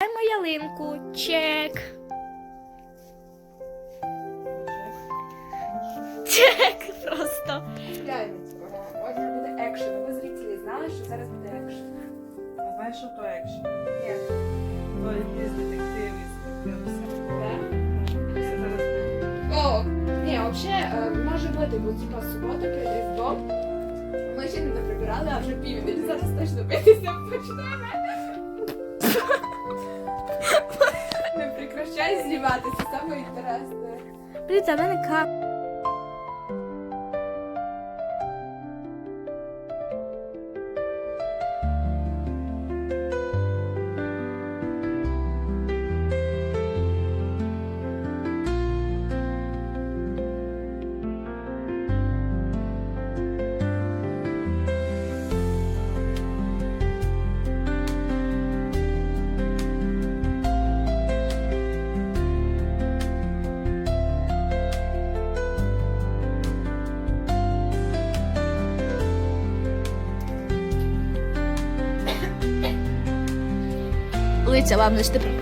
Маємо ялинку. Чек. Чек просто. Ось буде екшен. Ви зрителі знали, що зараз буде екшен. А знаєш, що то екшн? Ні. То якийсь детектив із О, ні, взагалі може бути, бо типа субота перед Різдвом. Ми ще не прибирали, а вже південь. Зараз точно битися почнемо. Не прекращай зніматися, саме інтересне. Блін, та мене ка. cevaplaştır.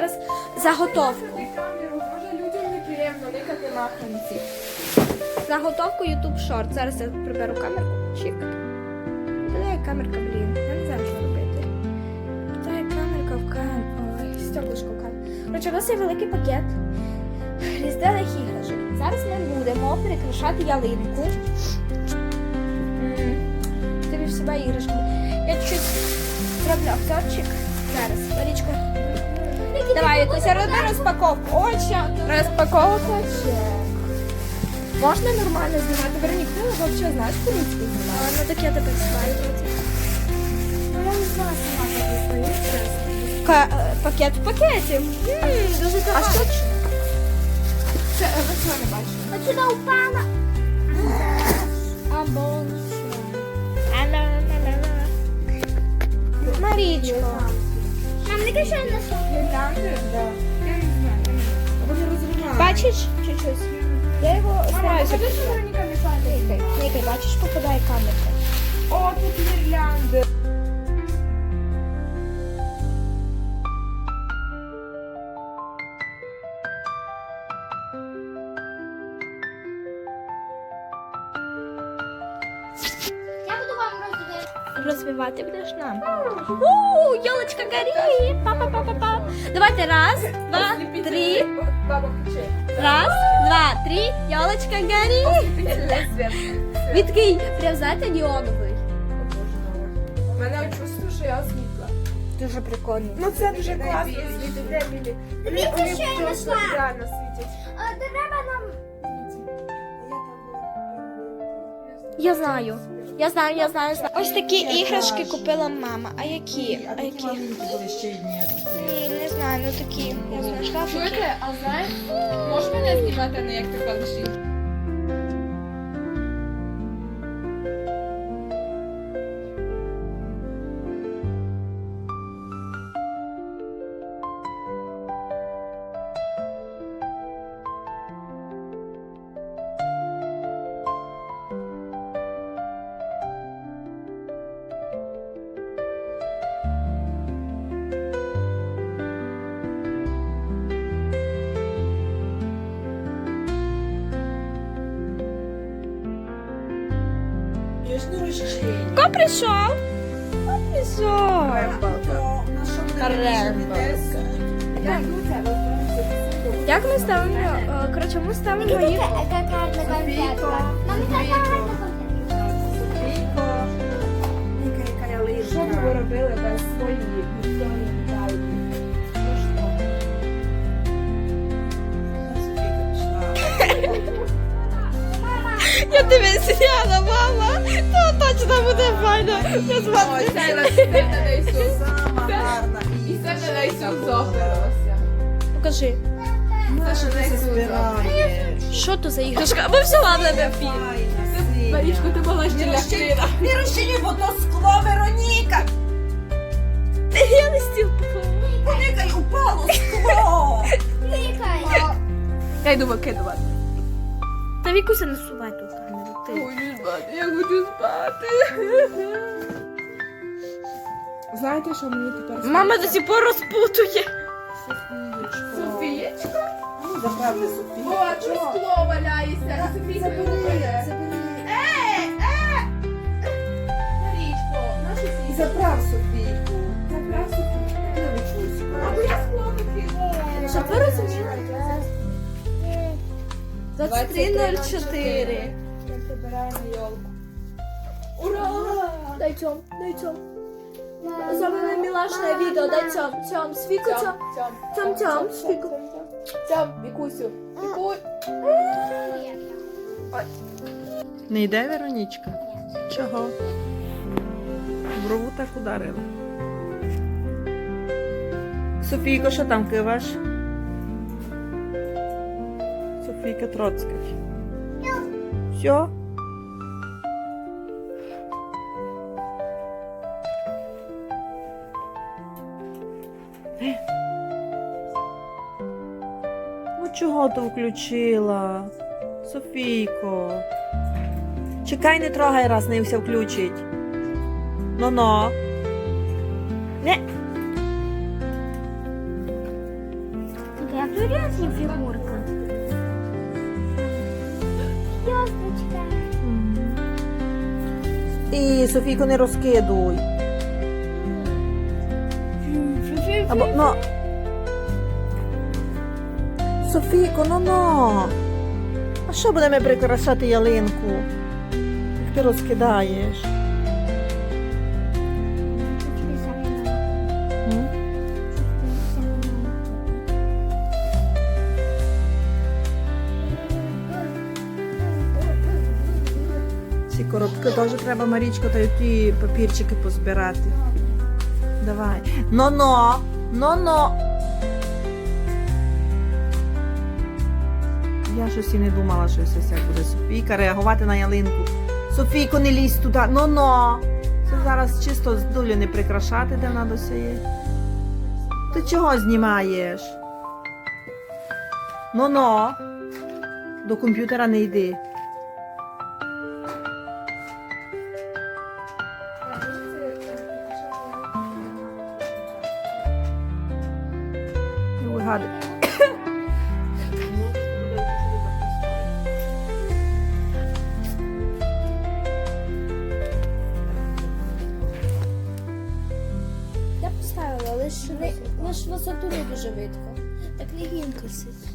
Зараз заготовку. Заготовку YouTube Short. Зараз я приберу камерку. Чик. Де камерка, блін? Я не знаю, що робити. Де камерка в кам... Ой, стеклишко в кам... Коротше, у нас є великий пакет різдвяних іграшок. Зараз ми будемо перекрашати ялинку. Тобі всіма іграшками. Я чуть зроблю акторчик. Зараз, Марічка. Давай, якусь роби розпаковку. Ось ще розпаковка. Можна нормально знімати? Вероніка, ти взагалі знаєш українську знімати? Ну так я тепер знаю. Ну, я не знаю, сама так здається. е, Пакет в пакеті. Дуже А що? Це е, ви цього не бачили. Отсюда упала. Або Марічко. Нам не каже на Да. Я не знаю. Вони розривають. Бачиш чуть-чуть? Я його Мама, стараюся. покажи, що Вероніка мішає. Никай, Никай, бачиш, попадає камерка. О, тут гірлянди. Розвивати. Будеш нам. У, ялочка горить. Па-па-па-па-па. Давайте раз, два, три. Раз, два, три. Ослепительний світ. Відкинь. Прям знаєте, неоновий. Мене чувство, що я осліпла. Дуже прикольно. Ну це дуже класно. Дивіться, що я знайшла. Треба нам. Я знаю. Я знаю, я знаю, знаю. Ось такі іграшки купила мама. А які? А які? ні. не знаю, ну такі, я знайшла. шкафики. Чуєте, а знаєш, можеш мене знімати, а не як ти ходиш? Ко прийшов? Ко прийшов. Як ми ставимо? е, Коротше, ми ставимо їх. Що б ви робили без своєї Я з вами. Сама гарна. І це на Ісус. Покажи. Це що то за іграшка? Ви взяла в мене фільм. Марічко, ти була ще ляхрина. Не розчині, бо то скло, Вероніка. Я на стіл поклала. Никай, упало скло. Кликай. Я йду викидувати. Та Вікуся не сувай ту камеру. Ти. Хочу спати, я хочу спати. Знаєте, що мені тепер Мама до сих пор розпутує. Софієчка? Заправди Софію. О, чого скло валяється? Софійка, Забери, Е, е! Марічко, нашу І заправ Софійку. Заправ Софійку. Або я скло викинула. Щоб ви розуміли. 23.04. Ми прибираємо йолку. Ура! Дай цьом, дай цьом. Зробили мілашне відео, дай цьом, цьом, свіку цьом. Цьом, Цьом, цьом, свіку. Цьом, Вікусю. Віку. Не йде Веронічка? Чого? Брову так ударила. Софійко, що там киваш? Софійка Троцький. Все? Ну чого ти включила? Софійко. Чекай, не трогай, раз не все включить. Ну-но. Не. Така турецька фігурка. Йосточка. І Софійко не розкидуй. Або, ну. Софійко, ну ну. А що будемо прикрашати ялинку? Як ти розкидаєш? Ці коробки теж треба, Марічко, та й ті папірчики позбирати. Давай. Но-но! Но-но! Я щось і не думала, що все буде Софійка реагувати на ялинку. Софійко, не лізь туди. Ну-но! Це зараз чисто з дулю не прикрашати, де вона досяє. Ти чого знімаєш? Ну-но! До комп'ютера не йди. Лише не ж висоту дуже видко. Так легінько сидить.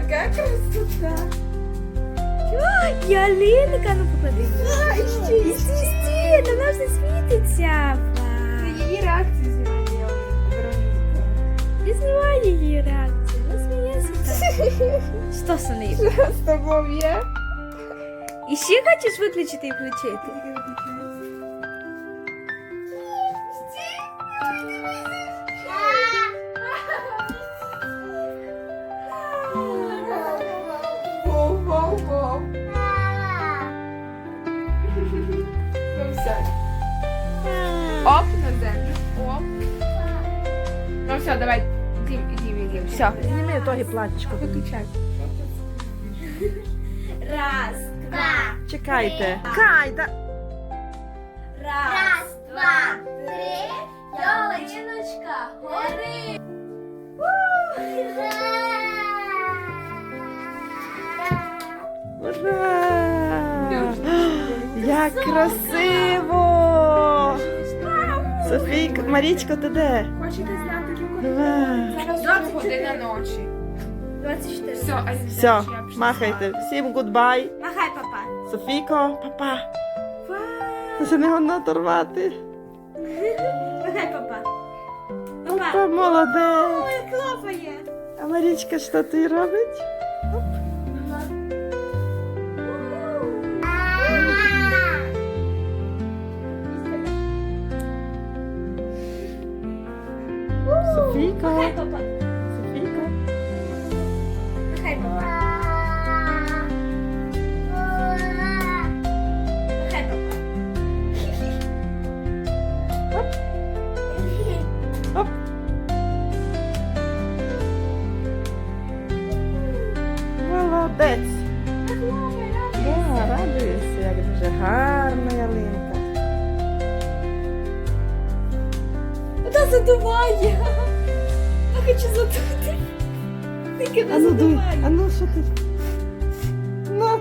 Дивися. Ялинка, ну поклади. Стій, стій, та вона все світиться. Її реакції знімання Вероніка. Я знімаю її реакцію, вона сміється так. Що з нею? З тобою є? І ще хочеш виключити і включити? Оп, на землю. Оп. Ну все, давай. Дім, Дім, Дім. Все. Зніми тоді платічко. Виключай. Раз, Два. Чекайте. Кайда. раз, Раз, два, три. Ялиночка, гори. Ура! Як красиво! Марічко, ти де? Хочете знати, яку Давай. Зараз вже година ночі. 24. Все, а Все, махайте. Всім гудбай. Махай, папа. Софійко, папа. Це не воно торвати. Махай, папа. Папа. Папа молодець. Ой, клапає. А Марічка що ти робить? Та задуває. Я хочу задути. Тільки не ну задувай. а ну що ти? Ну.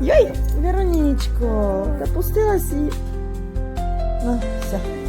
Йой, Веронічко, допустилась і. Ну, все.